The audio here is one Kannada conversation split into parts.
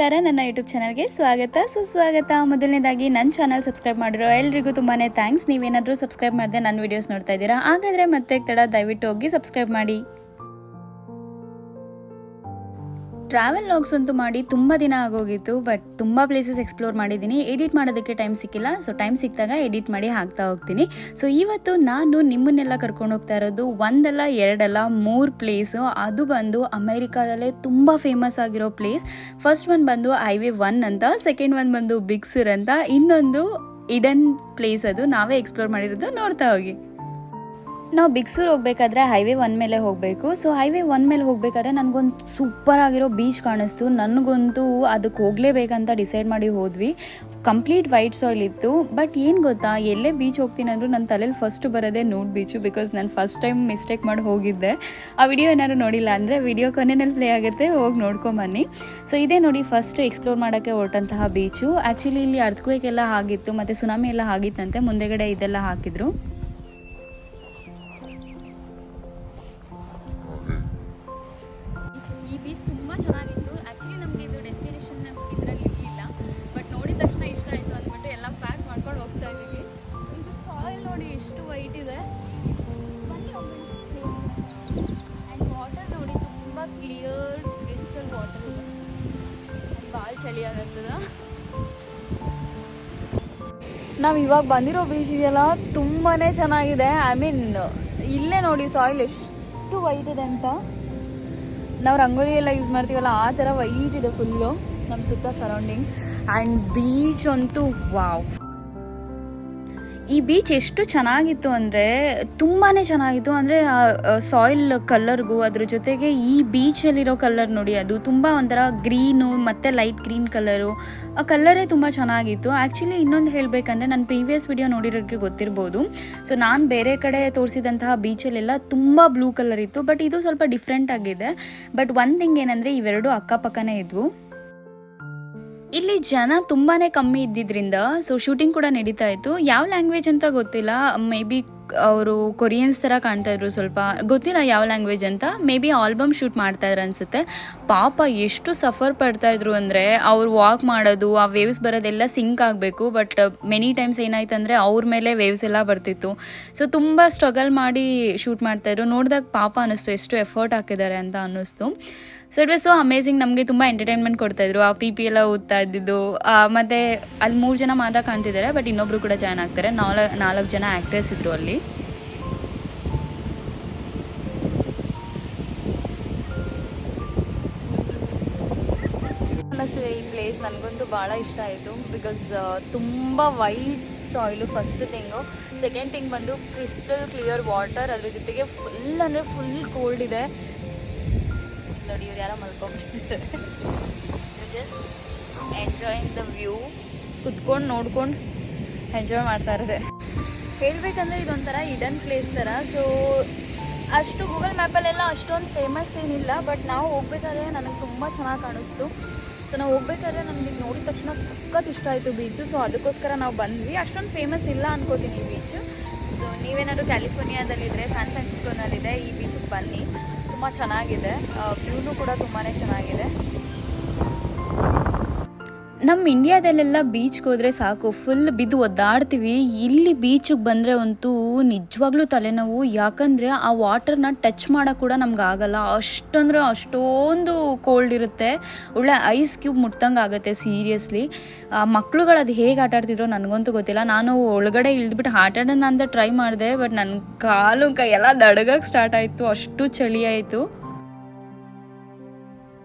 ನಮಸ್ಕಾರ, ನನ್ನ ಯೂಟ್ಯೂಬ್ ಚಾನಲ್ಗೆ ಸ್ವಾಗತ. ಸುಸ್ವಾಗತ. ಮೊದಲನೇದಾಗಿ ನನ್ನ ಚಾನಲ್ ಸಬ್ಸ್ಕ್ರೈಬ್ ಮಾಡಿರೋ ಎಲ್ರಿಗೂ ತುಂಬಾ ಥ್ಯಾಂಕ್ಸ್ ನೀವೇನಾದರೂ ಸಬ್ಸ್ಕ್ರೈಬ್ ಮಾಡಿದೆ ನನ್ನ ವೀಡಿಯೋಸ್ ನೋಡ್ತಾ ಇದ್ದೀರಾ? ಹಾಗಾದರೆ ಮತ್ತೆ ತಡ ದಯವಿಟ್ಟು ಹೋಗಿ ಸಬ್ಸ್ಕ್ರೈಬ್ ಮಾಡಿ. ಟ್ರಾವೆಲ್ ಲಾಗ್ಸ್ ಅಂತೂ ಮಾಡಿ ತುಂಬ ದಿನ ಆಗೋಗಿತ್ತು ಬಟ್ ತುಂಬ ಪ್ಲೇಸಸ್ ಎಕ್ಸ್ಪ್ಲೋರ್ ಮಾಡಿದ್ದೀನಿ. ಎಡಿಟ್ ಮಾಡೋದಕ್ಕೆ ಟೈಮ್ ಸಿಕ್ಕಿಲ್ಲ ಸೊ ಟೈಮ್ ಸಿಕ್ಕಿದಾಗ ಎಡಿಟ್ ಮಾಡಿ ಹಾಕ್ತಾ ಹೋಗ್ತೀನಿ. ಸೊ ಇವತ್ತು ನಾನು ನಿಮ್ಮನ್ನೆಲ್ಲ ಕರ್ಕೊಂಡು ಹೋಗ್ತಾ ಇರೋದು ಒಂದಲ್ಲ, ಎರಡಲ್ಲ, ಮೂರು ಪ್ಲೇಸು ಅದು ಬಂದು ಅಮೇರಿಕಾದಲ್ಲೇ ತುಂಬ ಫೇಮಸ್ ಆಗಿರೋ ಪ್ಲೇಸ್ ಫಸ್ಟ್ ಒನ್ ಬಂದು ಹೈವೇ ಒನ್ ಅಂತ ಸೆಕೆಂಡ್ ಒನ್ ಬಂದು ಬಿಗ್ ಸುರ್ ಅಂತ, ಇನ್ನೊಂದು ಇಡನ್ ಪ್ಲೇಸ್ ಅದು. ನಾವೇ ಎಕ್ಸ್ಪ್ಲೋರ್ ಮಾಡಿರೋದು ನೋಡ್ತಾ ಹೋಗಿ. ನಾವು ಬಿಗ್ಸೂರ್ ಹೋಗ್ಬೇಕಾದ್ರೆ ಹೈವೇ ಒನ್ ಮೇಲೆ ಹೋಗಬೇಕು. ಸೊ ಹೈವೇ ಒನ್ ಮೇಲೆ ಹೋಗ್ಬೇಕಾದ್ರೆ ನನಗೊಂದು ಸೂಪರ್ ಆಗಿರೋ ಬೀಚ್ ಕಾಣಿಸ್ತು. ನನಗಂತೂ ಅದಕ್ಕೆ ಹೋಗಲೇಬೇಕಂತ ಡಿಸೈಡ್ ಮಾಡಿ ಹೋದ್ವಿ. ಕಂಪ್ಲೀಟ್ ವೈಟ್ ಸಾಯಿಲ್ ಇತ್ತು. ಬಟ್ ಏನು ಗೊತ್ತಾ, ಎಲ್ಲೇ ಬೀಚ್ ಹೋಗ್ತೀನಿ ಅಂದರೂ ನನ್ನ ತಲೆಯಲ್ಲಿ ಫಸ್ಟ್ ಬರೋದೇ ನೂಡ್ ಬೀಚು ಬಿಕಾಸ್ ನಾನು ಫಸ್ಟ್ ಟೈಮ್ ಮಿಸ್ಟೇಕ್ ಮಾಡಿ ಹೋಗಿದ್ದೆ. ಆ ವಿಡಿಯೋ ಏನಾದ್ರು ನೋಡಿಲ್ಲ ಅಂದರೆ ವಿಡಿಯೋ ಕೊನೆಯಲ್ಲಿ ಪ್ಲೇ ಆಗುತ್ತೆ, ಹೋಗಿ ನೋಡ್ಕೊಂಬನ್ನಿ ಸೊ ಇದೇ ನೋಡಿ ಫಸ್ಟ್ ಎಕ್ಸ್ಪ್ಲೋರ್ ಮಾಡೋಕ್ಕೆ ಹೊರಟಂತಹ ಬೀಚು ಆ್ಯಕ್ಚುಲಿ ಇಲ್ಲಿ ಅರ್ಥಕ್ವೇಕ್ ಎಲ್ಲ ಆಗಿತ್ತು, ಮತ್ತು ಸುನಾಮಿ ಎಲ್ಲ ಆಗಿತ್ತಂತೆ, ಮುಂದೆಗಡೆ ಇದೆಲ್ಲ ಹಾಕಿದ್ರು. ನಾವು ಇವಾಗ ಬಂದಿರೋ ಬೀಚ್ ಇದೆಯಲ್ಲ ತುಂಬಾ ಚೆನ್ನಾಗಿದೆ. ಐ ಮೀನ್ ಇಲ್ಲೇ ನೋಡಿ ಸಾಯಿಲ್ ಎಷ್ಟು ವೈಟ್ ಇದೆ ಅಂತ. ನಾವು ರಂಗೋಲಿ ಎಲ್ಲ ಯೂಸ್ ಮಾಡ್ತೀವಲ್ಲ, ಆ ಥರ ವೈಟ್ ಇದೆ ಫುಲ್ಲು ನಮ್ಮ ಸುತ್ತ ಸರೌಂಡಿಂಗ್ ಆ್ಯಂಡ್ ಬೀಚ್ ಅಂತೂ ವಾವ್ ಈ ಬೀಚ್ ಎಷ್ಟು ಚೆನ್ನಾಗಿತ್ತು ಅಂದರೆ ತುಂಬಾ ಚೆನ್ನಾಗಿತ್ತು. ಅಂದರೆ ಸಾಯಿಲ್ ಕಲರ್ಗೂ ಅದ್ರ ಜೊತೆಗೆ ಈ ಬೀಚಲ್ಲಿರೋ ಕಲರ್ ನೋಡಿ ಅದು ತುಂಬ ಒಂಥರ ಗ್ರೀನು ಮತ್ತು ಲೈಟ್ ಗ್ರೀನ್ ಕಲರು ಆ ಕಲರೇ ತುಂಬ ಚೆನ್ನಾಗಿತ್ತು. ಆ್ಯಕ್ಚುಲಿ ಇನ್ನೊಂದು ಹೇಳಬೇಕಂದ್ರೆ ನಾನು ಪ್ರೀವಿಯಸ್ ವಿಡಿಯೋ ನೋಡಿರೋರಿಗೆ ಗೊತ್ತಿರ್ಬೋದು. ಸೊ ನಾನು ಬೇರೆ ಕಡೆ ತೋರಿಸಿದಂತಹ ಬೀಚಲ್ಲೆಲ್ಲ ತುಂಬ ಬ್ಲೂ ಕಲರ್ ಇತ್ತು ಬಟ್ ಇದು ಸ್ವಲ್ಪ ಡಿಫ್ರೆಂಟ್ ಆಗಿದೆ. ಬಟ್ ಒಂದು ಥಿಂಗ್ ಏನಂದರೆ ಇವೆರಡು ಅಕ್ಕಪಕ್ಕನೇ ಇದ್ವು. ಇಲ್ಲಿ ಜನ ತುಂಬಾ ಕಮ್ಮಿ ಇದ್ದಿದ್ದರಿಂದ ಸೊ ಶೂಟಿಂಗ್ ಕೂಡ ನಡೀತಾ ಇತ್ತು. ಯಾವ ಲ್ಯಾಂಗ್ವೇಜ್ ಅಂತ ಗೊತ್ತಿಲ್ಲ. ಮೇ ಬಿ ಅವರು ಕೊರಿಯನ್ಸ್ ಥರ ಕಾಣ್ತಾ ಇದ್ರು ಸ್ವಲ್ಪ. ಗೊತ್ತಿಲ್ಲ ಯಾವ ಲ್ಯಾಂಗ್ವೇಜ್ ಅಂತ. ಮೇ ಬಿ ಆಲ್ಬಮ್ ಶೂಟ್ ಮಾಡ್ತಾ ಇದ್ರು ಅನ್ಸುತ್ತೆ. ಪಾಪ ಎಷ್ಟು ಸಫರ್ ಪಡ್ತಾ ಇದ್ರು ಅಂದರೆ, ಅವ್ರು ವಾಕ್ ಮಾಡೋದು, ಆ ವೇವ್ಸ್ ಬರೋದೆಲ್ಲ ಸಿಂಕ್ ಆಗಬೇಕು. ಬಟ್ ಮೆನಿ ಟೈಮ್ಸ್ ಏನಾಯ್ತು ಅಂದರೆ, ಅವ್ರ ಮೇಲೆ ವೇವ್ಸ್ ಎಲ್ಲ ಬರ್ತಿತ್ತು. ಸೊ ತುಂಬ ಸ್ಟ್ರಗಲ್ ಮಾಡಿ ಶೂಟ್ ಮಾಡ್ತಾಯಿದ್ರು ನೋಡಿದಾಗ ಪಾಪ ಅನ್ನಿಸ್ತು ಎಷ್ಟು ಎಫರ್ಟ್ ಹಾಕಿದ್ದಾರೆ ಅಂತ ಅನ್ನಿಸ್ತು. So it was so amazing ನಮಗೆ ತುಂಬ ಎಂಟರ್ಟೈನ್ಮೆಂಟ್ ಕೊಡ್ತಾಯಿದ್ರು. ಆ ಪಿ ಪಿ ಎಲ್ಲ ಓದ್ತಾ ಇದ್ದಿದ್ದು ಮತ್ತೆ ಅಲ್ಲಿ ಮೂರು ಜನ ಮಾತ್ರ ಕಾಣ್ತಿದ್ದಾರೆ ಬಟ್ ಇನ್ನೊಬ್ರು ಕೂಡ ಜಾಯ್ನ್ ಆಗ್ತಾರೆ. ನಾಲ್ಕು ನಾಲ್ಕು ಜನ ಆ್ಯಕ್ಟರ್ಸ್ ಇದ್ರು ಅಲ್ಲಿ. ಈ ಪ್ಲೇಸ್ ನನಗಂತೂ ಭಾಳ ಇಷ್ಟ ಆಯಿತು ಬಿಕಾಸ್ ತುಂಬ white soil first thing second thing ಬಂದು ಕ್ರಿಸ್ಟಲ್ ಕ್ಲಿಯರ್ ವಾಟರ್ ಅದ್ರ ಜೊತೆಗೆ ಫುಲ್ ಅಂದರೆ ಫುಲ್ ಕೋಲ್ಡ್ ಇದೆ. ನೋಡಿ, ಇವ್ರು ಯಾರೋ ಮಲ್ಕೊಂಡ್ಬಿಟ್ಟಿದ್ದಾರೆ ಜಸ್ಟ್ ಎಂಜಾಯಿಂಗ್ ದ ವ್ಯೂ ಕುತ್ಕೊಂಡು ನೋಡ್ಕೊಂಡು ಎಂಜಾಯ್ ಮಾಡ್ತಾ ಇರೋದೆ. ಹೇಳ್ಬೇಕಂದ್ರೆ ಇದೊಂಥರ ಇಡನ್ ಪ್ಲೇಸ್ ಥರ. ಸೊ ಅಷ್ಟು ಗೂಗಲ್ ಮ್ಯಾಪಲ್ಲೆಲ್ಲ ಅಷ್ಟೊಂದು ಫೇಮಸ್ ಏನಿಲ್ಲ ಬಟ್ ನಾವು ಹೋಗ್ಬೇಕಾದ್ರೆ ನನಗೆ ತುಂಬ ಚೆನ್ನಾಗಿ ಕಾಣಿಸ್ತು. ಸೊ ನಾವು ಹೋಗ್ಬೇಕಾದ್ರೆ ನಮಗೆ ನೋಡಿದ ತಕ್ಷಣ ಸಖತ್ ಇಷ್ಟ ಆಯಿತು ಬೀಚು ಸೊ ಅದಕ್ಕೋಸ್ಕರ ನಾವು ಬಂದ್ವಿ. ಅಷ್ಟೊಂದು ಫೇಮಸ್ ಇಲ್ಲ ಅನ್ಕೋತೀನಿ ಈ ಬೀಚು ಸೊ ನೀವೇನಾದ್ರು ಕ್ಯಾಲಿಫೋರ್ನಿಯಾದಲ್ಲಿದ್ದರೆ ಸ್ಯಾನ್ ಫ್ರಾನ್ಸಿಸ್ಕೋನಲ್ಲಿದೆ ಈ ಬೀಚಿಗೆ ಬನ್ನಿ. ತುಂಬ ಚೆನ್ನಾಗಿದೆ. ವ್ಯೂನು ಕೂಡ ತುಂಬಾ ಚೆನ್ನಾಗಿದೆ. ನಮ್ಮ ಇಂಡಿಯಾದಲ್ಲೆಲ್ಲ ಬೀಚ್ಗೆ ಹೋದರೆ ಸಾಕು ಫುಲ್ ಬಿದ್ದು ಒದ್ದಾಡ್ತೀವಿ. ಇಲ್ಲಿ ಬೀಚಿಗೆ ಬಂದರೆ ಅಂತೂ ನಿಜವಾಗ್ಲೂ ತಲೆನೋವು. ಯಾಕಂದರೆ ಆ ವಾಟರ್ನ ಟಚ್ ಮಾಡೋಕ್ಕೆ ಕೂಡ ನಮ್ಗೆ ಆಗಲ್ಲ. ಅಷ್ಟಂದ್ರೆ ಅಷ್ಟೊಂದು ಕೋಲ್ಡ್ ಇರುತ್ತೆ. ಒಳ್ಳೆ ಐಸ್ ಕ್ಯೂಬ್ ಮುಟ್ದಂಗೆ ಆಗುತ್ತೆ ಸೀರಿಯಸ್ಲಿ ಮಕ್ಳುಗಳು ಅದು ಹೇಗೆ ಆಟ ಆಡ್ತಿದ್ರೋ ನನಗಂತೂ ಗೊತ್ತಿಲ್ಲ. ನಾನು ಒಳಗಡೆ ಇಳಿದ್ಬಿಟ್ಟು ಆಟ ಆಡೋಣ ಅಂತ ಟ್ರೈ ಮಾಡಿದೆ ಬಟ್ ನನ್ನ ಕಾಲು, ಕೈ ಎಲ್ಲ ನಡಗಕ್ಕೆ ಸ್ಟಾರ್ಟ್ ಆಯಿತು. ಅಷ್ಟು ಚಳಿ ಆಯಿತು.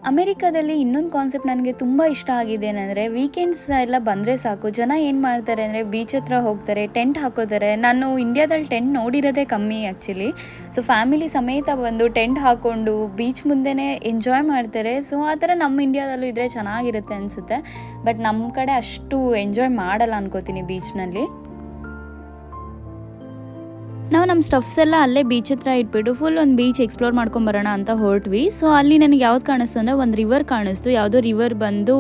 ಅಮೆರಿಕಾದಲ್ಲಿ ಇನ್ನೊಂದು ಕಾನ್ಸೆಪ್ಟ್ ನನಗೆ ತುಂಬ ಇಷ್ಟ ಆಗಿದೆ ಏನಂದರೆ ವೀಕೆಂಡ್ಸ್ ಎಲ್ಲ ಬಂದರೆ ಸಾಕು. ಜನ ಏನು ಮಾಡ್ತಾರೆ ಅಂದರೆ ಬೀಚ್ ಹತ್ರ ಹೋಗ್ತಾರೆ ಟೆಂಟ್ ಹಾಕೋತಾರೆ. ನಾನು ಇಂಡಿಯಾದಲ್ಲಿ ಟೆಂಟ್ ನೋಡಿರೋದೇ ಕಮ್ಮಿ ಆ್ಯಕ್ಚುಲಿ ಸೊ ಫ್ಯಾಮಿಲಿ ಸಮೇತ ಬಂದು ಟೆಂಟ್ ಹಾಕ್ಕೊಂಡು ಬೀಚ್ ಮುಂದೆನೇ ಎಂಜಾಯ್ ಮಾಡ್ತಾರೆ. ಸೊ ಆ ಥರ ನಮ್ಮ ಇಂಡಿಯಾದಲ್ಲೂ ಇದ್ದರೆ ಚೆನ್ನಾಗಿರುತ್ತೆ ಅನಿಸುತ್ತೆ. ಬಟ್ ನಮ್ಮ ಕಡೆ ಅಷ್ಟು ಎಂಜಾಯ್ ಮಾಡಲ್ಲ ಅನ್ಕೋತೀನಿ ಬೀಚ್ನಲ್ಲಿ ನಾವು ನಮ್ಮ ಸ್ಟಫ್ಸ್ ಎಲ್ಲ ಅಲ್ಲೇ ಬೀಚ್ ಹತ್ರ ಇಟ್ಬಿಟ್ಟು ಫುಲ್ ಒಂದು ಬೀಚ್ ಎಕ್ಸ್ಪ್ಲೋರ್ ಮಾಡ್ಕೊಂಬರೋಣ ಅಂತ ಹೊರಟ್ವಿ. ಸೊ ಅಲ್ಲಿ ನನಗೆ ಯಾವ್ದು ಕಾಣಿಸ್ತು ಅಂದರೆ ಒಂದು ರಿವರ್ ಕಾಣಿಸ್ತು. ಯಾವುದೋ ರಿವರ್ ಬಂದು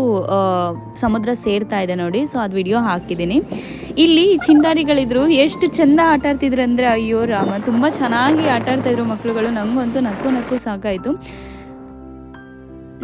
ಸಮುದ್ರ ಸೇರ್ತಾ ಇದೆ ನೋಡಿ. ಸೊ ಅದು ವಿಡಿಯೋ ಹಾಕಿದ್ದೀನಿ ಇಲ್ಲಿ ಚಿಂದಾರಿಗಳಿದ್ರು ಎಷ್ಟು ಚೆಂದ ಆಟ ಆಡ್ತಿದ್ರು ಅಂದರೆ, ಅಯ್ಯೋ ರಾಮ, ತುಂಬ ಚೆನ್ನಾಗಿ ಆಟ ಆಡ್ತಾಯಿದ್ರು ಮಕ್ಕಳುಗಳು ನನಗಂತೂ ನಕ್ಕು ನಕ್ಕು ಸಾಕಾಯಿತು.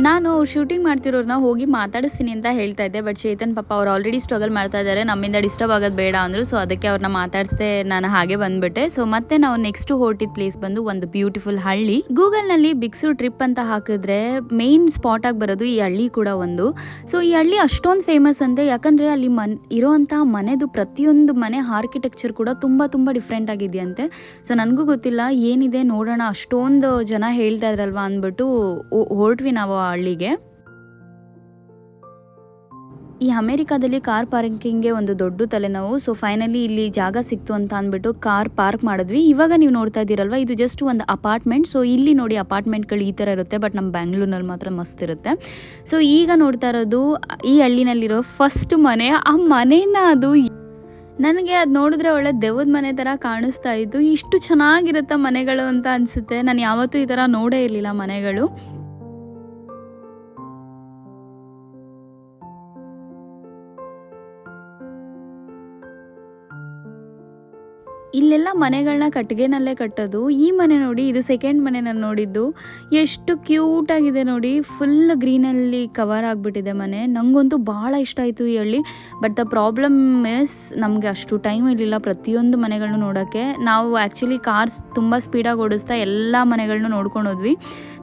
ನಾನು ಶೂಟಿಂಗ್ ಮಾಡ್ತಿರೋರ್ನ ಹೋಗಿ ಮಾತಾಡಿಸ್ತೀನಿ ಅಂತ ಹೇಳ್ತಾ ಇದ್ದೆ ಬಟ್ ಚೇತನ್ ಪಾಪ ಅವ್ರು ಆಲ್ರೆಡಿ ಸ್ಟ್ರಗಲ್ ಮಾಡ್ತಾ ಇದ್ದಾರೆ. ನಮ್ಮಿಂದ ಡಿಸ್ಟರ್ಬ್ ಆಗೋದು ಬೇಡ ಅಂದರು ಸೊ ಅದಕ್ಕೆ ಅವ್ರನ್ನ ಮಾತಾಡಿಸ್ದೆ ನಾನು ಹಾಗೆ ಬಂದ್ಬಿಟ್ಟೆ. ಸೊ ಮತ್ತೆ ನಾವು ನೆಕ್ಸ್ಟ್ ಹೊರಟಿದ ಪ್ಲೇಸ್ ಬಂದು ಒಂದು ಬ್ಯೂಟಿಫುಲ್ ಹಳ್ಳಿ. ಗೂಗಲ್ನಲ್ಲಿ ಬಿಕ್ಸು ಟ್ರಿಪ್ ಅಂತ ಹಾಕಿದ್ರೆ ಮೇನ್ ಸ್ಪಾಟ್ ಆಗಿ ಬರೋದು ಈ ಹಳ್ಳಿ ಕೂಡ ಒಂದು. ಸೊ ಈ ಹಳ್ಳಿ ಅಷ್ಟೊಂದು ಫೇಮಸ್ ಅಂತೆ ಯಾಕಂದರೆ ಅಲ್ಲಿ ಮನ್ ಇರೋವಂಥ ಮನೆದು ಪ್ರತಿಯೊಂದು ಮನೆ ಆರ್ಕಿಟೆಕ್ಚರ್ ಕೂಡ ತುಂಬ ತುಂಬ ಡಿಫ್ರೆಂಟ್ ಆಗಿದೆಯಂತೆ. ಸೊ ನನಗೂ ಗೊತ್ತಿಲ್ಲ, ಏನಿದೆ ನೋಡೋಣ, ಅಷ್ಟೊಂದು ಜನ ಹೇಳ್ತಾ ಇದ್ರಲ್ವಾ ಅಂದ್ಬಿಟ್ಟು ಹೊರಟ್ವಿ ನಾವು ಹಳ್ಳಿಗೆ. ಈ ಅಮೇರಿಕಾದಲ್ಲಿ ಕಾರ್ ಪಾರ್ಕಿಂಗ್ಗೆ ಒಂದು ದೊಡ್ಡ ತಲೆನೋವು. ಸೊ ಫೈನಲಿ ಇಲ್ಲಿ ಜಾಗ ಸಿಕ್ತು ಅಂತ ಅಂದ್ಬಿಟ್ಟು ಕಾರ್ ಪಾರ್ಕ್ ಮಾಡಿದ್ವಿ. ಇವಾಗ ನೀವು ನೋಡ್ತಾ ಇದ್ದೀರಲ್ವ, ಇದು ಜಸ್ಟ್ ಒಂದು ಅಪಾರ್ಟ್ಮೆಂಟ್. ಸೊ ಇಲ್ಲಿ ನೋಡಿ ಅಪಾರ್ಟ್ಮೆಂಟ್ಗಳು ಈ ಥರ ಇರುತ್ತೆ, ಬಟ್ ನಮ್ಮ ಬ್ಯಾಂಗ್ಳೂರ್ನಲ್ಲಿ ಮಾತ್ರ ಮಸ್ತ್ ಇರುತ್ತೆ. ಸೊ ಈಗ ನೋಡ್ತಾ ಇರೋದು, ಈ ಹಳ್ಳಿನಲ್ಲಿರೋ ಫಸ್ಟ್ ಮನೆ, ಆ ಮನೇನ ಅದು ನನಗೆ ಅದು ನೋಡಿದ್ರೆ ಒಳ್ಳೆ ದೆವ್ವದ ಮನೆ ಥರ ಕಾಣಿಸ್ತಾ ಇತ್ತು. ಇಷ್ಟು ಚೆನ್ನಾಗಿರುತ್ತೆ ಮನೆಗಳು ಅಂತ ಅನಿಸುತ್ತೆ. ನಾನು ಯಾವತ್ತೂ ಈ ಥರ ನೋಡೇ ಇರಲಿಲ್ಲ ಮನೆಗಳು. ಇಲ್ಲೆಲ್ಲ ಮನೆಗಳನ್ನ ಕಟ್ಟಿಗೆನಲ್ಲೇ ಕಟ್ಟೋದು. ಈ ಮನೆ ನೋಡಿ, ಇದು ಸೆಕೆಂಡ್ ಮನೆ ನಾನು ನೋಡಿದ್ದು. ಎಷ್ಟು ಕ್ಯೂಟ್ ಆಗಿದೆ ನೋಡಿ. ಫುಲ್ ಗ್ರೀನಲ್ಲಿ ಕವರ್ ಆಗಿಬಿಟ್ಟಿದೆ ಮನೆ. ನನಗಂತೂ ಭಾಳ ಇಷ್ಟ ಆಯಿತು ಈ ಹಳ್ಳಿ. ಬಟ್ ದ ಪ್ರಾಬ್ಲಮ್ ಇಸ್ ನಮಗೆ ಅಷ್ಟು ಟೈಮ್ ಇರಲಿಲ್ಲ ಪ್ರತಿಯೊಂದು ಮನೆಗಳನ್ನು ನೋಡೋಕ್ಕೆ ನಾವು ಆ್ಯಕ್ಚುಲಿ ಕಾರ್ಸ್ ತುಂಬ ಸ್ಪೀಡಾಗಿ ಓಡಿಸ್ತಾ ಎಲ್ಲ ಮನೆಗಳನ್ನು ನೋಡ್ಕೊಂಡು ಹೋದ್ವಿ.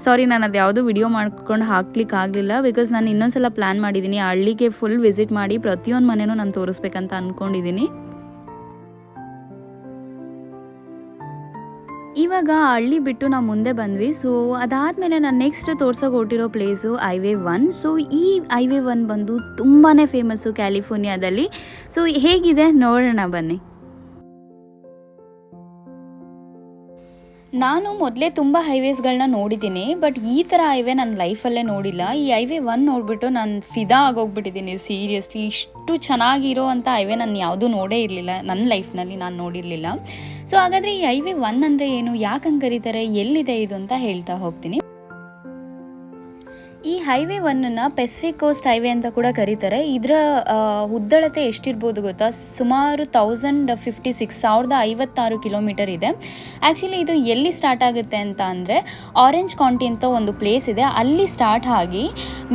ಸಾರಿ ನಾನು ಅದು ಯಾವುದೂ ವಿಡಿಯೋ ಮಾಡ್ಕೊಂಡು ಹಾಕ್ಲಿಕ್ಕೆ ಆಗಲಿಲ್ಲ. ಬಿಕಾಸ್ ನಾನು ಇನ್ನೊಂದ್ಸಲ ಪ್ಲ್ಯಾನ್ ಮಾಡಿದ್ದೀನಿ ಹಳ್ಳಿಗೆ ಫುಲ್ ವಿಸಿಟ್ ಮಾಡಿ ಪ್ರತಿಯೊಂದು ಮನೆಯೂ ನಾನು ತೋರಿಸ್ಬೇಕಂತ ಅಂದ್ಕೊಂಡಿದ್ದೀನಿ ಇವಾಗ ಹಳ್ಳಿ ಬಿಟ್ಟು ನಾವು ಮುಂದೆ ಬಂದ್ವಿ. ಸೊ ಅದಾದಮೇಲೆ ನಾನು ನೆಕ್ಸ್ಟ್ ತೋರ್ಸೋಕೆ ಹೊಟ್ಟಿರೋ ಪ್ಲೇಸು ಐವೇ ಒನ್ ಸೊ ಈ ಐವೇ ಒನ್ ಬಂದು ತುಂಬಾ ಫೇಮಸ್ಸು ಕ್ಯಾಲಿಫೋರ್ನಿಯಾದಲ್ಲಿ ಸೊ ಹೇಗಿದೆ? ನೋಡೋಣ ಬನ್ನಿ. ನಾನು ಮೊದಲೇ ತುಂಬ ಹೈವೇಸ್ಗಳನ್ನ ನೋಡಿದ್ದೀನಿ ಬಟ್ ಈ ಥರ ಹೈವೇ ನನ್ನ ಲೈಫಲ್ಲೇ ನೋಡಿಲ್ಲ. ಈ ಹೈವೇ ಒನ್ ನೋಡಿಬಿಟ್ಟು ನಾನು ಫಿದಾ ಆಗೋಗ್ಬಿಟ್ಟಿದ್ದೀನಿ ಸೀರಿಯಸ್ಲಿ ಇಷ್ಟು ಚೆನ್ನಾಗಿರೋ ಅಂಥ ಹೈವೇ ನಾನು ಯಾವುದೂ ನೋಡೇ ಇರಲಿಲ್ಲ. ನನ್ನ ಲೈಫ್ನಲ್ಲಿ ನಾನು ನೋಡಿರಲಿಲ್ಲ. ಸೊ ಹಾಗಾದರೆ ಈ ಹೈವೇ ಒನ್ ಅಂದರೆ ಏನು? ಯಾಕಂಗೆ ಕರೀತಾರೆ? ಎಲ್ಲಿದೆ ಇದು ಅಂತ ಹೇಳ್ತಾ ಹೋಗ್ತೀನಿ. ಈ ಹೈವೇ ಒನ್ನ ಪೆಸಿಫಿಕ್ ಕೋಸ್ಟ್ ಹೈವೇ ಅಂತ ಕೂಡ ಕರೀತಾರೆ. ಇದರ ಉದ್ದಳತೆ ಎಷ್ಟಿರ್ಬೋದು ಗೊತ್ತಾ? ಸುಮಾರು ತೌಸಂಡ್ ಫಿಫ್ಟಿ ಸಿಕ್ಸ್ ಸಾವಿರದ ಐವತ್ತಾರು ಕಿಲೋಮೀಟರ್ ಇದೆ. ಆ್ಯಕ್ಚುಲಿ ಇದು ಎಲ್ಲಿ ಸ್ಟಾರ್ಟ್ ಆಗುತ್ತೆ ಅಂತ ಅಂದರೆ ಆರೆಂಜ್ ಕಾಂಟಿ ಅಂತ ಒಂದು ಪ್ಲೇಸ್ ಇದೆ. ಅಲ್ಲಿ ಸ್ಟಾರ್ಟ್ ಆಗಿ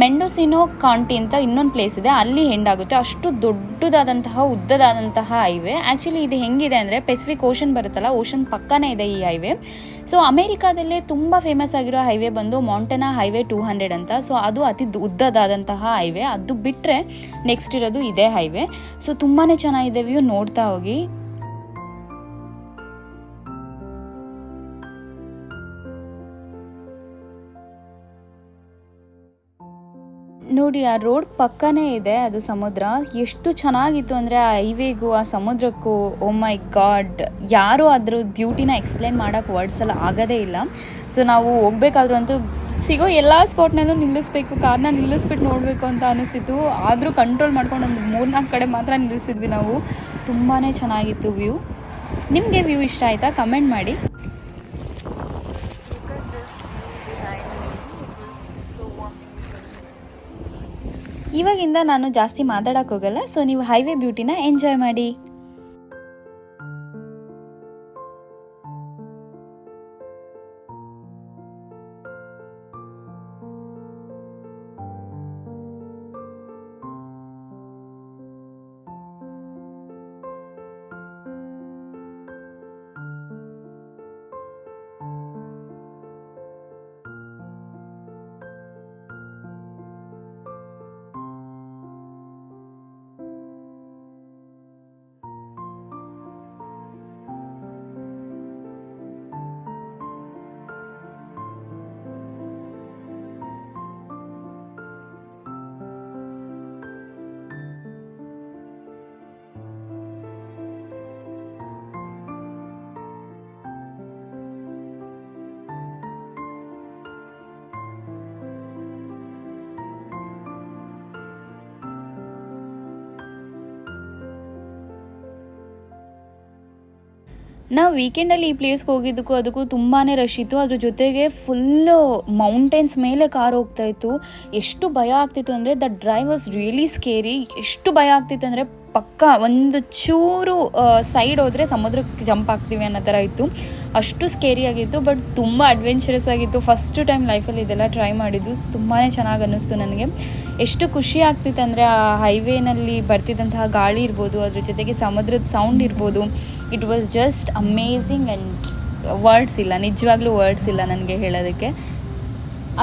ಮೆಂಡೋಸಿನೋ ಕಾಂಟಿ ಅಂತ ಇನ್ನೊಂದು ಪ್ಲೇಸ್ ಇದೆ. ಅಲ್ಲಿ ಎಂಡ್ ಆಗುತ್ತೆ. ಅಷ್ಟು ದೊಡ್ಡದಾದಂತಹ, ಉದ್ದದಾದಂತಹ ಹೈವೇ ಆ್ಯಕ್ಚುಲಿ ಇದು ಹೆಂಗಿದೆ ಅಂದರೆ ಪೆಸಿಫಿಕ್ ಓಷನ್ ಬರುತ್ತಲ್ಲ ಓಷನ್ ಪಕ್ಕನೇ ಇದೆ ಈ ಹೈವೇ ಸೊ ಅಮೇರಿಕಾದಲ್ಲೇ ತುಂಬ ಫೇಮಸ್ ಆಗಿರೋ ಹೈವೇ ಬಂದು ಮಾಂಟೆನಾ ಹೈವೇ ಟೂ ಹಂಡ್ರೆಡ್ ಅಂತ. ಸೊ ಅದು ಅತಿ ಉದ್ದದಾದಂತಹ ಹೈವೇ ಅದು ಬಿಟ್ಟರೆ ನೆಕ್ಸ್ಟ್ ಇರೋದು ಇದೇ ಹೈವೇ ಸೊ ತುಂಬಾ ಚೆನ್ನಾಗಿದೆ ವ್ಯೂ ನೋಡ್ತಾ ಹೋಗಿ. ನೋಡಿ, ಆ ರೋಡ್ ಪಕ್ಕನೇ ಇದೆ ಅದು ಸಮುದ್ರ. ಎಷ್ಟು ಚೆನ್ನಾಗಿತ್ತು ಅಂದರೆ ಆ ಹೈವೇಗೂ ಆ ಸಮುದ್ರಕ್ಕೂ ಓ ಮೈ ಗಾಡ್ ಯಾರೂ ಅದ್ರ ಬ್ಯೂಟಿನ ಎಕ್ಸ್ಪ್ಲೇನ್ ಮಾಡೋಕ್ಕೆ ವರ್ಡ್ಸ್ ಎಲ್ಲ ಆಗೋದೇ ಇಲ್ಲ. ಸೊ ನಾವು ಹೋಗ್ಬೇಕಾದ್ರೂ ಅಂತೂ ಸಿಗೋ ಎಲ್ಲ ಸ್ಪಾಟ್ನಲ್ಲೂ ನಿಲ್ಲಿಸ್ಬೇಕು, ಕಾರ್ನ ನಿಲ್ಲಿಸ್ಬಿಟ್ಟು ನೋಡಬೇಕು ಅಂತ ಅನಿಸ್ತಿತ್ತು. ಆದರೂ ಕಂಟ್ರೋಲ್ ಮಾಡ್ಕೊಂಡು ಒಂದು ಮೂರ್ನಾಲ್ಕು ಕಡೆ ಮಾತ್ರ ನಿಲ್ಲಿಸಿದ್ವಿ ನಾವು. ತುಂಬಾ ಚೆನ್ನಾಗಿತ್ತು ವ್ಯೂ ನಿಮಗೆ ವ್ಯೂ ಇಷ್ಟ ಆಯಿತಾ? ಕಮೆಂಟ್ ಮಾಡಿ. ಇವಾಗಿಂದ ನಾನು ಜಾಸ್ತಿ ಮಾತಾಡೋಕ್ಕೋಗಲ್ಲ ಸೊ ನೀವು ಹೈವೇ ಬ್ಯೂಟಿನ ಎಂಜಾಯ್ ಮಾಡಿ. ನಾವು ವೀಕೆಂಡಲ್ಲಿ ಈ ಪ್ಲೇಸ್ಗೆ ಹೋಗಿದ್ದಕ್ಕೂ ಅದಕ್ಕೂ ತುಂಬಾ ರಶ್ ಇತ್ತು. ಅದ್ರ ಜೊತೆಗೆ ಫುಲ್ಲು ಮೌಂಟೇನ್ಸ್ ಮೇಲೆ ಕಾರ್ ಹೋಗ್ತಾ ಇತ್ತು. ಎಷ್ಟು ಭಯ ಆಗ್ತಿತ್ತು ಅಂದರೆ the drive was really scary ಎಷ್ಟು ಭಯ ಆಗ್ತಿತ್ತು ಅಂದರೆ ಪಕ್ಕ ಒಂದು ಚೂರು ಸೈಡ್ ಹೋದರೆ ಸಮುದ್ರಕ್ಕೆ ಜಂಪ್ ಆಗ್ತೀವಿ ಅನ್ನೋ ಥರ ಇತ್ತು. ಅಷ್ಟು ಸ್ಕೇರಿ ಆಗಿತ್ತು ಬಟ್ ತುಂಬ ಅಡ್ವೆಂಚರಸ್ ಆಗಿತ್ತು. ಫಸ್ಟ್ ಟೈಮ್ ಲೈಫಲ್ಲಿ ಇದೆಲ್ಲ ಟ್ರೈ ಮಾಡಿದ್ದು. ತುಂಬಾ ಚೆನ್ನಾಗಿ ಅನ್ನಿಸ್ತು ನನಗೆ. ಎಷ್ಟು ಖುಷಿ ಆಗ್ತಿತ್ತು ಅಂದರೆ ಆ ಹೈವೇನಲ್ಲಿ ಬರ್ತಿದ್ದಂತಹ ಗಾಳಿ ಇರ್ಬೋದು, ಅದ್ರ ಜೊತೆಗೆ ಸಮುದ್ರದ ಸೌಂಡ್ ಇರ್ಬೋದು. It was just amazing and words ಇಲ್ಲ, ನಿಜವಾಗ್ಲೂ ವರ್ಡ್ಸ್ ಇಲ್ಲ ನನಗೆ ಹೇಳೋದಕ್ಕೆ.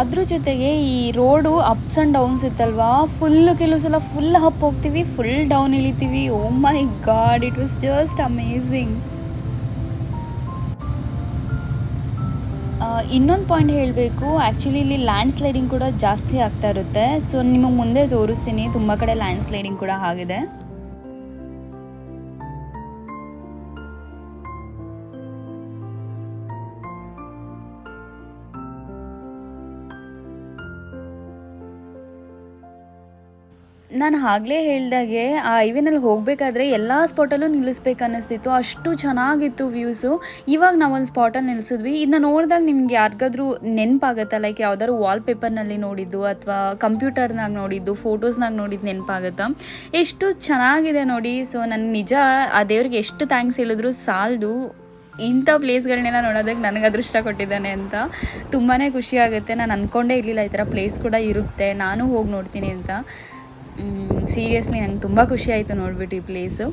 ಅದ್ರ ಜೊತೆಗೆ ಈ ರೋಡು ಅಪ್ಸ್ ಆ್ಯಂಡ್ ಡೌನ್ಸ್ ಇತ್ತಲ್ವಾ? ಫುಲ್ ಕೆಲವು ಸಲ ಫುಲ್ ಅಪ್ ಹೋಗ್ತೀವಿ ಫುಲ್ ಡೌನ್ ಇಳಿತೀವಿ. ಓ my god it was just amazing ಇನ್ನೊಂದು ಪಾಯಿಂಟ್ ಹೇಳಬೇಕು. ಆ್ಯಕ್ಚುಲಿ ಇಲ್ಲಿ ಲ್ಯಾಂಡ್ ಸ್ಲೈಡಿಂಗ್ ಕೂಡ ಜಾಸ್ತಿ ಆಗ್ತಾ ಇರುತ್ತೆ. ಸೊ ನಿಮಗೆ ಮುಂದೆ ತೋರಿಸ್ತೀನಿ. ತುಂಬ ಕಡೆ ಲ್ಯಾಂಡ್ ಸ್ಲೈಡಿಂಗ್ ಕೂಡ ಆಗಿದೆ. ನಾನು ಆಗಲೇ ಹೇಳಿದಾಗೆ, ಆ ಹೈವೇನಲ್ಲಿ ಹೋಗಬೇಕಾದ್ರೆ ಎಲ್ಲ ಸ್ಪಾಟಲ್ಲೂ ನಿಲ್ಲಿಸ್ಬೇಕು ಅನ್ನಿಸ್ತಿತ್ತು. ಅಷ್ಟು ಚೆನ್ನಾಗಿತ್ತು ವ್ಯೂಸು ಇವಾಗ ನಾವೊಂದು ಸ್ಪಾಟಲ್ಲಿ ನಿಲ್ಲಿಸಿದ್ವಿ ಇದನ್ನ ನೋಡಿದಾಗ ನಿಮ್ಗೆ ಯಾರಿಗಾದ್ರೂ ನೆನಪಾಗತ್ತೆ? ಲೈಕ್ ಯಾವ್ದಾದ್ರು ವಾಲ್ ಪೇಪರ್ನಲ್ಲಿ ನೋಡಿದ್ದು ಅಥವಾ ಕಂಪ್ಯೂಟರ್ನಾಗ ನೋಡಿದ್ದು ಫೋಟೋಸ್ನಾಗ ನೋಡಿದ್ದು ನೆನಪಾಗತ್ತಾ? ಎಷ್ಟು ಚೆನ್ನಾಗಿದೆ ನೋಡಿ. ಸೊ ನನ್ನ ನಿಜ, ಆ ದೇವ್ರಿಗೆ ಎಷ್ಟು ಥ್ಯಾಂಕ್ಸ್ ಹೇಳಿದ್ರು ಸಾಲದು. ಇಂಥ ಪ್ಲೇಸ್ಗಳನ್ನೆಲ್ಲ ನೋಡೋದಕ್ಕೆ ನನಗೆ ಅದೃಷ್ಟ ಕೊಟ್ಟಿದ್ದಾನೆ ಅಂತ ತುಂಬಾ ಖುಷಿ ಆಗುತ್ತೆ. ನಾನು ಅಂದ್ಕೊಂಡೇ ಇರಲಿಲ್ಲ ಈ ಥರ ಪ್ಲೇಸ್ ಕೂಡ ಇರುತ್ತೆ. ನಾನು ಹೋಗಿ ನೋಡ್ತೀನಿ ಅಂತ. ಸೀರಿಯಸ್ಲಿ ನಂಗೆ ತುಂಬ ಖುಷಿ ಆಯಿತು ನೋಡ್ಬಿಟ್ಟು ಈ ಪ್ಲೇಸು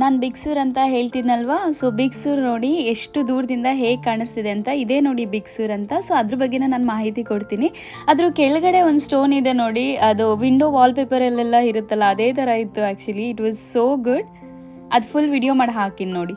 ನಾನು ಬಿಗ್ಸೂರ್ ಅಂತ ಹೇಳ್ತಿದ್ನಲ್ವಾ? ಸೊ ಬಿಗ್ಸೂರ್ ನೋಡಿ ಎಷ್ಟು ದೂರದಿಂದ ಹೇಗೆ ಕಾಣಿಸ್ತಿದೆ ಅಂತ ಇದೇ ನೋಡಿ ಬಿಗ್ಸೂರ್ ಅಂತ. ಸೊ ಅದ್ರ ಬಗ್ಗೆ ನಾನು ಮಾಹಿತಿ ಕೊಡ್ತೀನಿ. ಅದ್ರ ಕೆಳಗಡೆ ಒಂದು ಸ್ಟೋನ್ ಇದೆ ನೋಡಿ. ಅದು ವಿಂಡೋ ವಾಲ್ಪೇಪರಲ್ಲೆಲ್ಲ ಇರುತ್ತಲ್ಲ, ಅದೇ ಥರ ಇತ್ತು actually it was so good ಅದು ಫುಲ್ ವಿಡಿಯೋ ಮಾಡಿ ಹಾಕಿನಿ ನೋಡಿ.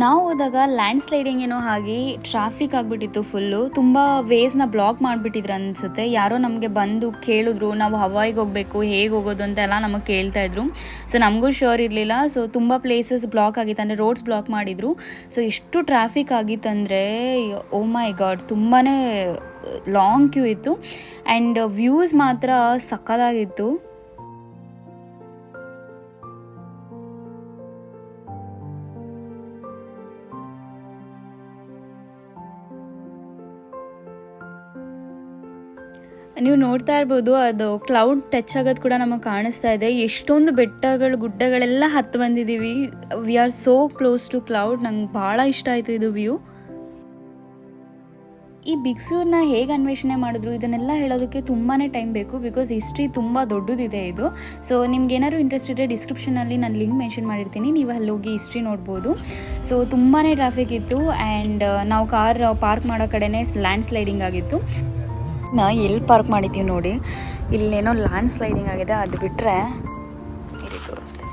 ನಾವು ಹೋದಾಗ ಲ್ಯಾಂಡ್ ಸ್ಲೈಡಿಂಗ್ ಏನೋ ಹಾಗೆ ಟ್ರಾಫಿಕ್ ಆಗಿಬಿಟ್ಟಿತ್ತು ಫುಲ್ಲು ತುಂಬ ವೇಸ್ನ ಬ್ಲಾಕ್ ಮಾಡಿಬಿಟ್ಟಿದ್ರು ಅನಿಸುತ್ತೆ. ಯಾರೋ ನಮಗೆ ಬಂದು ಕೇಳಿದ್ರು, ನಾವು ಹವಾಯಿಗೆ ಹೋಗಬೇಕು, ಹೇಗೆ ಹೋಗೋದು? ಅಂತೆಲ್ಲ ನಮಗೆ ಕೇಳ್ತಾ ಇದ್ರು. ಸೊ ನಮಗೂ ಶ್ಯೂರ್ ಇರಲಿಲ್ಲ. ಸೊ ತುಂಬ ಪ್ಲೇಸಸ್ ಬ್ಲಾಕ್ ಆಗಿತ್ತು. ಅಂದರೆ ರೋಡ್ಸ್ ಬ್ಲಾಕ್ ಮಾಡಿದರು. ಸೊ ಎಷ್ಟು ಟ್ರಾಫಿಕ್ ಆಗಿತ್ತಂದರೆ ಓ ಮೈ ಗಾಡ್ ತುಂಬಾ ಲಾಂಗ್ ಕ್ಯೂ ಇತ್ತು. ಆ್ಯಂಡ್ ವ್ಯೂಸ್ ಮಾತ್ರ ಸಕ್ಕದಾಗಿತ್ತು ನೀವು ನೋಡ್ತಾ ಇರ್ಬೋದು, ಅದು ಕ್ಲೌಡ್ ಟಚ್ ಆಗೋದು ಕೂಡ ನಮಗೆ ಕಾಣಿಸ್ತಾ ಇದೆ. ಎಷ್ಟೊಂದು ಬೆಟ್ಟಗಳು, ಗುಡ್ಡಗಳೆಲ್ಲ ಹತ್ತು ಬಂದಿದ್ದೀವಿ we are so close to cloud ನಂಗೆ ಭಾಳ ಇಷ್ಟ ಆಯಿತು ಇದು ವ್ಯೂ ಈ ಬಿಗ್ಸೂರ್ನ ಹೇಗೆ ಅನ್ವೇಷಣೆ ಮಾಡಿದ್ರು? ಇದನ್ನೆಲ್ಲ ಹೇಳೋದಕ್ಕೆ ತುಂಬಾ ಟೈಮ್ ಬೇಕು ಬಿಕಾಸ್ ಹಿಸ್ಟ್ರಿ ತುಂಬ ದೊಡ್ಡದಿದೆ ಇದು. ಸೊ ನಿಮ್ಗೆ ಏನಾದ್ರು ಇಂಟ್ರೆಸ್ಟ್ ಇದ್ದರೆ ಡಿಸ್ಕ್ರಿಪ್ಷನಲ್ಲಿ ನಾನು ಲಿಂಕ್ ಮೆನ್ಷನ್ ಮಾಡಿರ್ತೀನಿ. ನೀವು ಅಲ್ಲಿ ಹೋಗಿ ಹಿಸ್ಟ್ರಿ ನೋಡ್ಬೋದು. ಸೊ ತುಂಬಾ ಟ್ರಾಫಿಕ್ ಇತ್ತು ಆ್ಯಂಡ್ ನಾವು ಕಾರ್ ಪಾರ್ಕ್ ಮಾಡೋ ಕಡೆನೇ ಲ್ಯಾಂಡ್ ಸ್ಲೈಡಿಂಗ್ ಆಗಿತ್ತು. ನಾ ಎಲ್ಲಿ ಪಾರ್ಕ್ ಮಾಡಿದ್ದೀವಿ ನೋಡಿ. ಇಲ್ಲೇನೋ ಲ್ಯಾಂಡ್ ಸ್ಲೈಡಿಂಗ್ ಆಗಿದೆ ಅದು ಬಿಟ್ಟರೆ ಇಲ್ಲಿ ತೋರಿಸ್ತೀನಿ.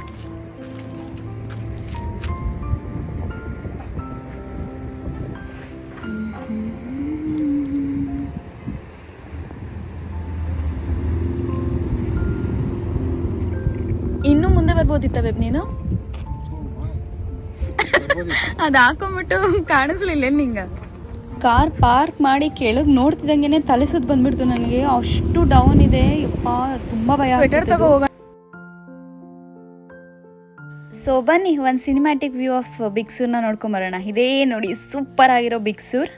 ಇನ್ನು ಮುಂದೆ ಬರ್ಬೋದಿತ್ತ ಬೇಬ್ ನೀನು? ಅದು ಹಾಕೊಂಬಿಟ್ಟು ಕಾಣಿಸ್ಲಿಲ್ಲ ನಿಂಗೆ? ಕಾರ್ ಪಾರ್ಕ್ ಮಾಡಿ ಕೆಳಗೆ ನೋಡ್ತಿದ್ದಂಗೆ ತಲೆ ಸುತ್ತ ಬಂದ್ಬಿಡ್ತು ನನಗೆ. ಅಷ್ಟು ಡೌನ್ ಇದೆ. ಯಪ್ಪ ತುಂಬಾ ಭಯ ಸೊ ಬನ್ನಿ ಒಂದು ಸಿನಿಮ್ಯಾಟಿಕ್ ವ್ಯೂ ಆಫ್ ಬಿಗ್ಸೂರ್ನ ನೋಡ್ಕೊಂಬರೋಣ. ಇದೇ ನೋಡಿ ಸೂಪರ್ ಆಗಿರೋ ಬಿಗ್ಸೂರ್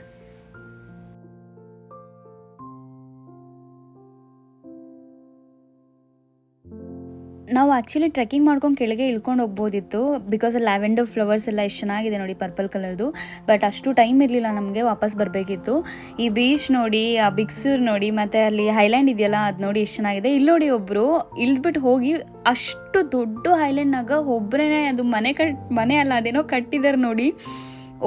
ನಾವು ಆ್ಯಕ್ಚುಲಿ ಟ್ರೆಕ್ಕಿಂಗ್ ಮಾಡ್ಕೊಂಡು ಕೆಳಗೆ ಇಳ್ಕೊಂಡು ಹೋಗ್ಬೋದಿತ್ತು. ಬಿಕಾಸ್ ಲ್ಯಾವೆಂಡರ್ ಫ್ಲವರ್ಸ್ ಎಲ್ಲ ಎಷ್ಟು ಚೆನ್ನಾಗಿದೆ ನೋಡಿ ಪರ್ಪಲ್ ಕಲರ್ದು ಬಟ್ ಅಷ್ಟು ಟೈಮ್ ಇರಲಿಲ್ಲ ನಮಗೆ ವಾಪಸ್ ಬರಬೇಕಿತ್ತು. ಈ ಬೀಚ್ ನೋಡಿ, ಆ ಬಿಕ್ಸೂರ್ ನೋಡಿ, ಮತ್ತು ಅಲ್ಲಿ ಹೈಲ್ಯಾಂಡ್ ಇದೆಯಲ್ಲ, ಅದು ನೋಡಿ ಎಷ್ಟು ಚೆನ್ನಾಗಿದೆ. ಇಲ್ಲಿ ನೋಡಿ ಒಬ್ಬರು ಇಳಿದ್ಬಿಟ್ಟು ಹೋಗಿ ಅಷ್ಟು ದೊಡ್ಡ ಹೈಲ್ಯಾಂಡ್ನಾಗ ಒಬ್ಬರೇ ಅದು ಮನೆ ಕಟ್, ಮನೆ ಅಲ್ಲ, ಅದೇನೋ ಕಟ್ಟಿದ್ದಾರೆ ನೋಡಿ.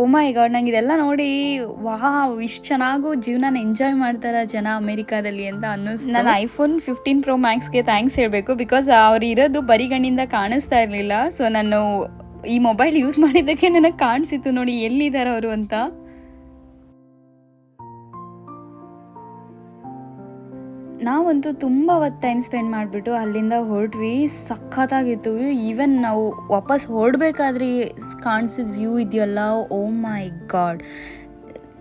ಮೈ ಗಾಡ್ ನಂಗೆ ಇದೆಲ್ಲ ನೋಡಿ ವಾಹ್ ಇಷ್ಟು ಚೆನ್ನಾಗೂ ಜೀವನ ಎಂಜಾಯ್ ಮಾಡ್ತಾರ ಜನ ಅಮೆರಿಕಾದಲ್ಲಿ ಅಂತ ಅನ್ನಿಸ್ತು. ನಾನು ಐಫೋನ್ ಫಿಫ್ಟೀನ್ ಪ್ರೋ ಮ್ಯಾಕ್ಸ್ಗೆ ಥ್ಯಾಂಕ್ಸ್ ಹೇಳಬೇಕು ಬಿಕಾಸ್ ಅವ್ರು ಇರೋದು ಬರಿಗಣ್ಣಿಂದ ಕಾಣಿಸ್ತಾ ಇರಲಿಲ್ಲ. ಸೊ ನಾನು ಈ ಮೊಬೈಲ್ ಯೂಸ್ ಮಾಡಿದ್ದಕ್ಕೆ ನನಗೆ ಕಾಣಿಸಿತ್ತು ನೋಡಿ ಎಲ್ಲಿದ್ದಾರೆ ಅವರು ಅಂತ. ನಾವಂತೂ ತುಂಬ ಹೊತ್ತು ಟೈಮ್ ಸ್ಪೆಂಡ್ ಮಾಡಿಬಿಟ್ಟು ಅಲ್ಲಿಂದ ಹೊರಟ್ವಿ. ಸಖತ್ತಾಗಿತ್ತು. ಈವನ್ ನಾವು ವಾಪಸ್ ಹೊರಡ್ಬೇಕಾದ್ರೆ ಕಾಣಿಸಿದ ವ್ಯೂ ಇದೆಯಲ್ಲ? ಓ ಮೈ ಗಾಡ್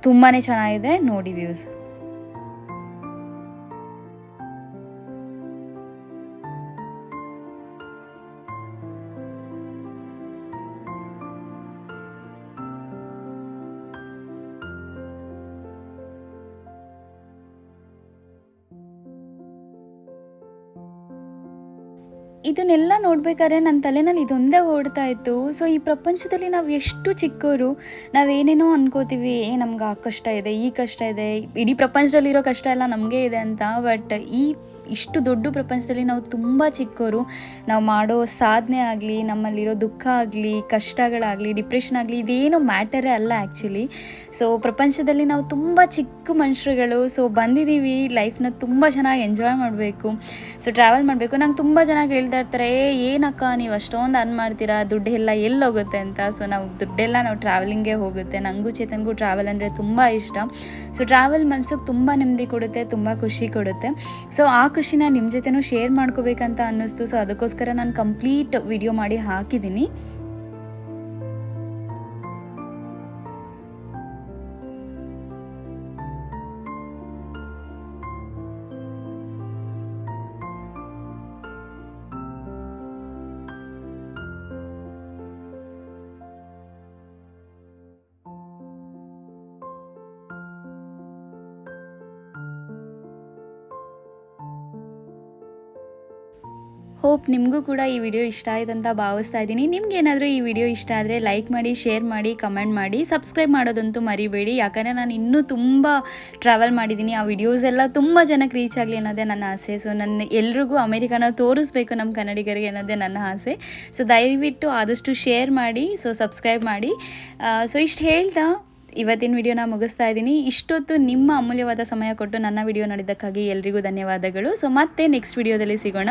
ತುಂಬಾ ಚೆನ್ನಾಗಿದೆ. ನೋಡಿ ವ್ಯೂಸ್ ಇದನ್ನೆಲ್ಲ ನೋಡ್ಬೇಕಾದ್ರೆ ನನ್ನ ತಲೆನಲ್ಲಿ ಇದೊಂದೇ ಓಡ್ತಾ ಇತ್ತು. ಸೊ ಈ ಪ್ರಪಂಚದಲ್ಲಿ ನಾವು ಎಷ್ಟು ಚಿಕ್ಕವರು ನಾವೇನೇನೋ ಅನ್ಕೋತೀವಿ, ಏ, ನಮ್ಗೆ ಆ ಕಷ್ಟ ಇದೆ, ಈ ಕಷ್ಟ ಇದೆ, ಇಡೀ ಪ್ರಪಂಚದಲ್ಲಿರೋ ಕಷ್ಟ ಎಲ್ಲ ನಮಗೆ ಇದೆ ಅಂತ. ಬಟ್ ಈ ಇಷ್ಟು ದೊಡ್ಡ ಪ್ರಪಂಚದಲ್ಲಿ ನಾವು ತುಂಬ ಚಿಕ್ಕವರು. ನಾವು ಮಾಡೋ ಸಾಧನೆ ಆಗಲಿ, ನಮ್ಮಲ್ಲಿರೋ ದುಃಖ ಆಗಲಿ, ಕಷ್ಟಗಳಾಗಲಿ ಡಿಪ್ರೆಷನ್ ಆಗಲಿ, ಇದೇನು ಮ್ಯಾಟರೇ ಅಲ್ಲ ಆ್ಯಕ್ಚುಲಿ ಸೊ ಪ್ರಪಂಚದಲ್ಲಿ ನಾವು ತುಂಬ ಚಿಕ್ಕ ಮನುಷ್ಯರುಗಳು. ಸೊ ಬಂದಿದ್ದೀವಿ ಲೈಫ್ನ ತುಂಬ ಚೆನ್ನಾಗಿ ಎಂಜಾಯ್ ಮಾಡಬೇಕು. ಸೊ ಟ್ರಾವೆಲ್ ಮಾಡಬೇಕು. ನಂಗೆ ತುಂಬ ಚೆನ್ನಾಗಿ ಹೇಳ್ತಾ ಇರ್ತಾರೆ, ಏ, ಏನಕ್ಕ ನೀವು ಅಷ್ಟೊಂದು ಅನ್ ಮಾಡ್ತೀರಾ? ದುಡ್ಡೆಲ್ಲ ಎಲ್ಲಿ ಹೋಗುತ್ತೆ ಅಂತ? ಸೊ ನಾವು ದುಡ್ಡೆಲ್ಲ ನಾವು ಟ್ರಾವೆಲಿಂಗೇ ಹೋಗುತ್ತೆ. ನನಗೂ ಚೇತನ್ಗೂ ಟ್ರಾವೆಲ್ ಅಂದರೆ ತುಂಬ ಇಷ್ಟ. ಸೊ ಟ್ರಾವೆಲ್ ಮನ್ಸಿಗೆ ತುಂಬ ನೆಮ್ಮದಿ ಕೊಡುತ್ತೆ, ತುಂಬ ಖುಷಿ ಕೊಡುತ್ತೆ. ಸೊ ಆ ಖುಷಿನ ನಿಮ್ಮ ಜೊತೆನೂ ಶೇರ್ ಮಾಡ್ಕೋಬೇಕಂತ ಅನ್ನಿಸ್ತು. ಸೊ ಅದಕ್ಕೋಸ್ಕರ ನಾನು ಕಂಪ್ಲೀಟ್ ವಿಡಿಯೋ ಮಾಡಿ ಹಾಕಿದ್ದೀನಿ ಹೋಪ್ ನಿಮಗೂ ಕೂಡ ಈ ವಿಡಿಯೋ ಇಷ್ಟ ಆಯ್ತು ಅಂತ ಭಾವಿಸ್ತಾ ಇದ್ದೀನಿ. ನಿಮ್ಗೇನಾದರೂ ಈ ವಿಡಿಯೋ ಇಷ್ಟ ಆದರೆ ಲೈಕ್ ಮಾಡಿ ಶೇರ್ ಮಾಡಿ ಕಮೆಂಟ್ ಮಾಡಿ ಸಬ್ಸ್ಕ್ರೈಬ್ ಮಾಡೋದಂತೂ ಮರಿಬೇಡಿ. ಯಾಕಂದರೆ ನಾನು ಇನ್ನೂ ತುಂಬ ಟ್ರಾವೆಲ್ ಮಾಡಿದ್ದೀನಿ. ಆ ವಿಡಿಯೋಸ್ ಎಲ್ಲ ತುಂಬ ಜನಕ್ಕೆ ರೀಚ್ ಆಗಲಿ ಅನ್ನೋದೇ ನನ್ನ ಆಸೆ. ಸೊ ನನ್ನ ಎಲ್ರಿಗೂ ಅಮೇರಿಕಾನ ತೋರಿಸ್ಬೇಕು ನಮ್ಮ ಕನ್ನಡಿಗರಿಗೆ ಅನ್ನೋದೇ ನನ್ನ ಆಸೆ. ಸೊ ದಯವಿಟ್ಟು ಆದಷ್ಟು ಶೇರ್ ಮಾಡಿ ಸೊ ಸಬ್ಸ್ಕ್ರೈಬ್ ಮಾಡಿ. ಸೊ ಇಷ್ಟು ಹೇಳ್ತಾ ಇವತ್ತಿನ ವಿಡಿಯೋನ ಮುಗಿಸ್ತಾ ಇದ್ದೀನಿ. ಇಷ್ಟೊತ್ತು ನಿಮ್ಮ ಅಮೂಲ್ಯವಾದ ಸಮಯ ಕೊಟ್ಟು ನನ್ನ ವಿಡಿಯೋ ನೋಡಿದ್ದಕ್ಕಾಗಿ ಎಲ್ರಿಗೂ ಧನ್ಯವಾದಗಳು. ಸೊ ಮತ್ತೆ ನೆಕ್ಸ್ಟ್ ವಿಡಿಯೋದಲ್ಲಿ ಸಿಗೋಣ.